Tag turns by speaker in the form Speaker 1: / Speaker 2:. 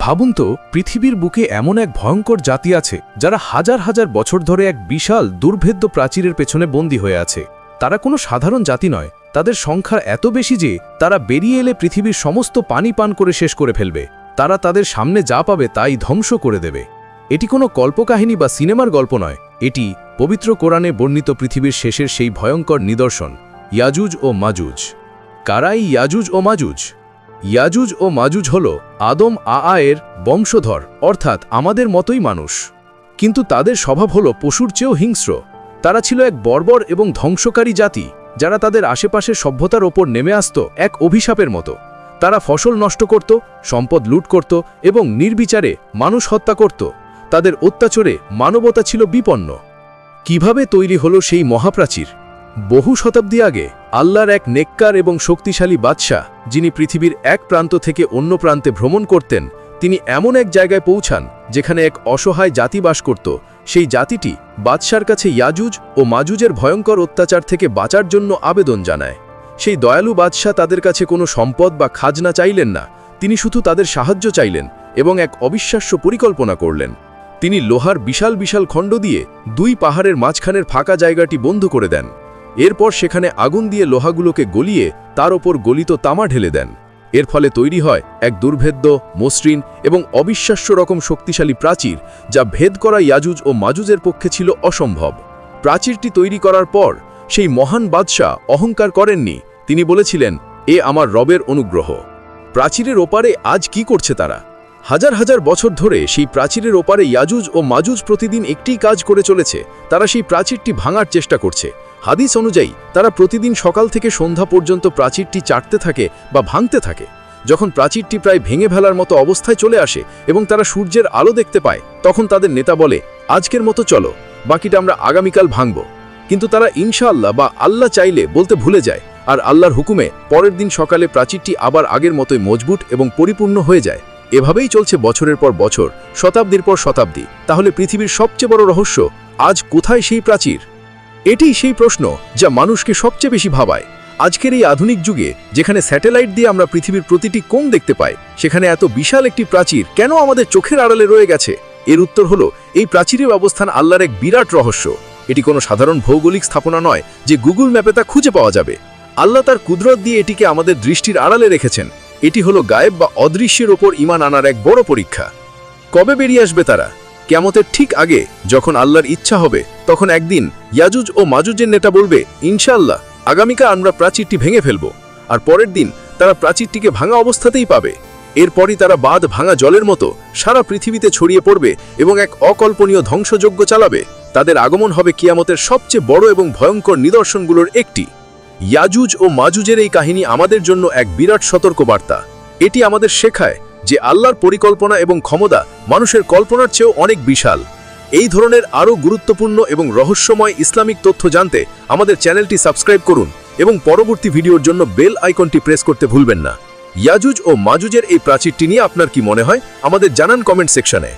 Speaker 1: ভাবুন তো, পৃথিবীর বুকে এমন এক ভয়ঙ্কর জাতি আছে, যারা হাজার হাজার বছর ধরে এক বিশাল, দুর্ভেদ্য প্রাচীরের পেছনে বন্দী হয়ে আছে। তারা কোনো সাধারণ জাতি নয়, তাদের সংখ্যা এত বেশি যে, তারা বেরিয়ে এলে পৃথিবীর সমস্ত পানি পান করে শেষ করে ফেলবে। তারা তাদের সামনে যা পাবে তাই ধ্বংস করে দেবে। এটি কোনো কল্পকাহিনী বা সিনেমার গল্প নয়, এটি পবিত্র কোরআনে বর্ণিত পৃথিবীর শেষের সেই ভয়ঙ্কর নিদর্শন, ইয়াজুজ ও মাজুজ। কারাই ইয়াজুজ ও মাজুজ? ইয়াজুজ ও মাজুজ হল আদম আ এর বংশধর, অর্থাৎ আমাদের মতোই মানুষ। কিন্তু তাদের স্বভাব হল পশুর চেয়েও হিংস্র। তারা ছিল এক বর্বর এবং ধ্বংসকারী জাতি, যারা তাদের আশেপাশের সভ্যতার ওপর নেমে আসত এক অভিশাপের মতো। তারা ফসল নষ্ট করত, সম্পদ লুট করত এবং নির্বিচারে মানুষ হত্যা করত। তাদের অত্যাচারে মানবতা ছিল বিপন্ন। কীভাবে তৈরি হলো সেই মহাপ্রাচীর? বহু শতাব্দী আগে, আল্লাহর এক নেককার এবং শক্তিশালী বাদশাহ, যিনি পৃথিবীর এক প্রান্ত থেকে অন্য প্রান্তে ভ্রমণ করতেন, তিনি এমন এক জায়গায় পৌঁছান, যেখানে এক অসহায় জাতি বাস করত। সেই জাতিটি বাদশার কাছে ইয়াজুজ ও মাজুজের ভয়ঙ্কর অত্যাচার থেকে বাঁচার জন্য আবেদন জানায়। সেই দয়ালু বাদশাহ তাদের কাছে কোনো সম্পদ বা খাজনা চাইলেন না, তিনি শুধু তাদের সাহায্য চাইলেন এবং এক অবিশ্বাস্য পরিকল্পনা করলেন। তিনি লোহার বিশাল বিশাল খণ্ড দিয়ে দুই পাহাড়ের মাঝখানের ফাঁকা জায়গাটি বন্ধ করে দেন। এরপর সেখানে আগুন দিয়ে লোহাগুলোকে গলিয়ে তার ওপর গলিত তামা ঢেলে দেন। এর ফলে তৈরি হয় এক দুর্ভেদ্য, মসৃণ এবং অবিশ্বাস্য রকম শক্তিশালী প্রাচীর, যা ভেদ করা ইয়াজুজ ও মাজুজের পক্ষে ছিল অসম্ভব। প্রাচীরটি তৈরি করার পর সেই মহান বাদশাহ অহংকার করেননি। তিনি বলেছিলেন, এ আমার রবের অনুগ্রহ। প্রাচীরের ওপারে আজ কি করছে তারা? হাজার হাজার বছর ধরে সেই প্রাচীরের ওপারে ইয়াজুজ ও মাজুজ প্রতিদিন একটিই কাজ করে চলেছে। তারা সেই প্রাচীরটি ভাঙার চেষ্টা করছে। হাদিস অনুযায়ী, তারা প্রতিদিন সকাল থেকে সন্ধ্যা পর্যন্ত প্রাচীরটি চাটতে থাকে বা ভাঙতে থাকে। যখন প্রাচীরটি প্রায় ভেঙে ফেলার মতো অবস্থায় চলে আসে এবং তারা সূর্যের আলো দেখতে পায়, তখন তাদের নেতা বলে, আজকের মতো চলো, বাকিটা আমরা আগামীকাল ভাঙব। কিন্তু তারা ইনশাআল্লাহ বা আল্লাহ চাইলে বলতে ভুলে যায় আর আল্লাহর হুকুমে পরের দিন সকালে প্রাচীরটি আবার আগের মতোই মজবুত এবং পরিপূর্ণ হয়ে যায়। এভাবেই চলছে বছরের পর বছর, শতাব্দীর পর শতাব্দী। তাহলে পৃথিবীর সবচেয়ে বড় রহস্য, আজ কোথায় সেই প্রাচীর? এটি সেই প্রশ্ন যা মানুষকে সবচেয়ে বেশি ভাবায়। আজকের এই আধুনিক যুগে, যেখানে স্যাটেলাইট দিয়ে আমরা পৃথিবীর প্রতিটি কোণ দেখতে পাই, সেখানে এত বিশাল একটি প্রাচীর কেন আমাদের চোখের আড়ালে রয়ে গেছে? এর উত্তর হলো, এই প্রাচীরের অবস্থান আল্লাহর এক বিরাট রহস্য। এটি কোনো সাধারণ ভৌগোলিক স্থাপনা নয় যে গুগল ম্যাপে তা খুঁজে পাওয়া যাবে। আল্লাহ তার কুদরত দিয়ে এটিকে আমাদের দৃষ্টির আড়ালে রেখেছেন। এটি হলো গায়েব বা অদৃশ্যের ওপর ইমান আনার এক বড় পরীক্ষা। কবে বেরিয়ে আসবে তারা? কেমতের ঠিক আগে যখন আল্লাহর ইচ্ছা হবে, তখন একদিন ইয়াজুজ ও মাজুজের নেতা বলবে, ইনশাআল্লাহ, আগামীকাল আমরা প্রাচীরটি ভেঙে ফেলব, আর পরের দিন তারা প্রাচীরটিকে ভাঙা অবস্থাতেই পাবে। এরপরই তারা বাঁধ ভাঙা জলের মতো সারা পৃথিবীতে ছড়িয়ে পড়বে এবং এক অকল্পনীয় ধ্বংসযজ্ঞ চালাবে। তাদের আগমন হবে কিয়ামতের সবচেয়ে বড় এবং ভয়ঙ্কর নিদর্শনগুলোর একটি। ইয়াজুজ ও মাজুজের এই কাহিনী আমাদের জন্য এক বিরাট সতর্কবার্তা। এটি আমাদের শেখায় যে আল্লাহর পরিকল্পনা এবং ক্ষমতা মানুষের কল্পনার চেয়েও অনেক বিশাল। এই ধরনের আরও গুরুত্বপূর্ণ এবং রহস্যময় ইসলামিক তথ্য জানতে আমাদের চ্যানেলটি সাবস্ক্রাইব করুন এবং পরবর্তী ভিডিওর জন্য বেল আইকনটি প্রেস করতে ভুলবেন না। ইয়াজুজ ও মাজুজের এই প্রাচীরটি নিয়ে আপনার কি মনে হয়? আমাদের জানান কমেন্ট সেকশনে।